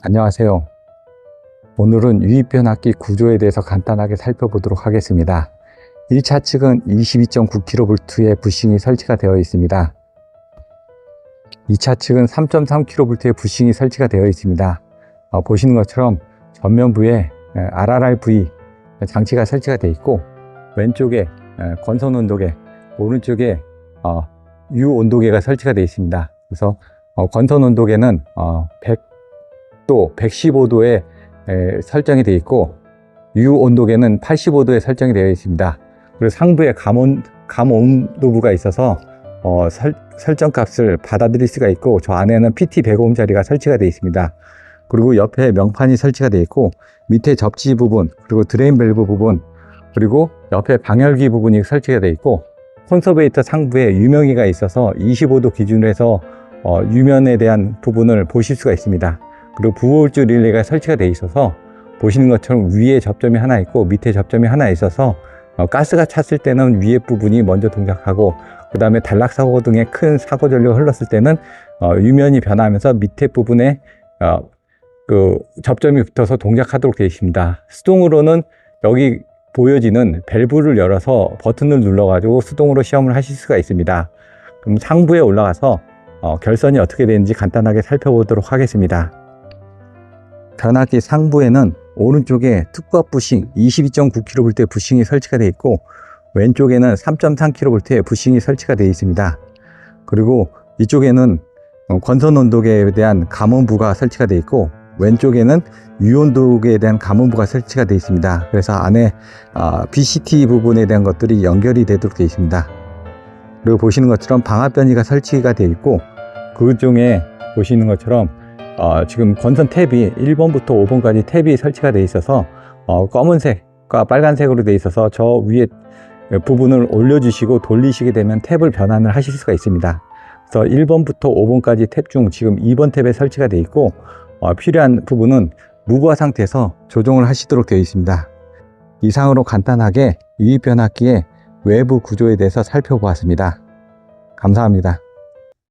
안녕하세요. 오늘은 유입변압기 구조에 대해서 간단하게 살펴보도록 하겠습니다. 1차 측은 22.9kV의 부싱이 설치가 되어 있습니다. 2차 측은 3.3kV의 부싱이 설치가 되어 있습니다. 어, 보시는 것처럼 전면부에 에, RRRV 장치가 설치가 되어 있고 왼쪽에 에, 건선 온도계, 오른쪽에 어, U 온도계가 설치가 되어 있습니다. 그래서 어, 건선 온도계는 어, 100 도, 115도에 설정이 되어 있고 U 온도계는 85도에 설정이 되어 있습니다. 그리고 상부에 감온, 감 온도부가 있어서 어, 설, 설정 값을 받아들일 수가 있고 저 안에는 PT 105짜리가 설치가 되어 있습니다. 그리고 옆에 명판이 설치가 되어 있고 밑에 접지 부분 그리고 드레인 밸브 부분 그리고 옆에 방열기 부분이 설치가 되어 있고 콘서베이터 상부에 유명히가 있어서 25도 기준으로 해서 어, 유면에 대한 부분을 보실 수가 있습니다. 그리고 부호울주 릴레이가 설치가 되어 있어서 보시는 것처럼 위에 접점이 하나 있고 밑에 접점이 하나 있어서 어, 가스가 찼을 때는 위에 부분이 먼저 동작하고 그 다음에 단락사고 등의 큰 사고 전류가 흘렀을 때는 어, 유면이 변하면서 밑에 부분에 어, 그 접점이 붙어서 동작하도록 되어 있습니다. 수동으로는 여기 보여지는 밸브를 열어서 버튼을 눌러가지고 수동으로 시험을 하실 수가 있습니다. 그럼 상부에 올라가서 어, 결선이 어떻게 되는지 간단하게 살펴보도록 하겠습니다. 변압기 상부에는 오른쪽에 특과 부싱 22.9kV 부싱이 설치가 되어 있고 왼쪽에는 3.3kV의 부싱이 설치가 되어 있습니다. 그리고 이쪽에는 어, 건선 온도계에 대한 감원부가 설치가 되어 있고 왼쪽에는 유온도계에 대한 감원부가 설치가 되어 있습니다. 그래서 안에 어, BCT 부분에 대한 것들이 연결이 되도록 되어 있습니다. 그리고 보시는 것처럼 방압 변이가 설치가 되어 있고 그 중에 보시는 것처럼 어, 지금 건선 탭이 1번부터 5번까지 탭이 설치가 되어 있어서 어, 검은색과 빨간색으로 되어 있어서 저 위에 부분을 올려주시고 돌리시게 되면 탭을 변환을 하실 수가 있습니다. 그래서 1번부터 5번까지 탭 중 지금 2번 탭에 설치가 되어 있고 어, 필요한 부분은 무부하 상태에서 조정을 하시도록 되어 있습니다. 이상으로 간단하게 유입 변압기의 외부 구조에 대해서 살펴보았습니다. 감사합니다.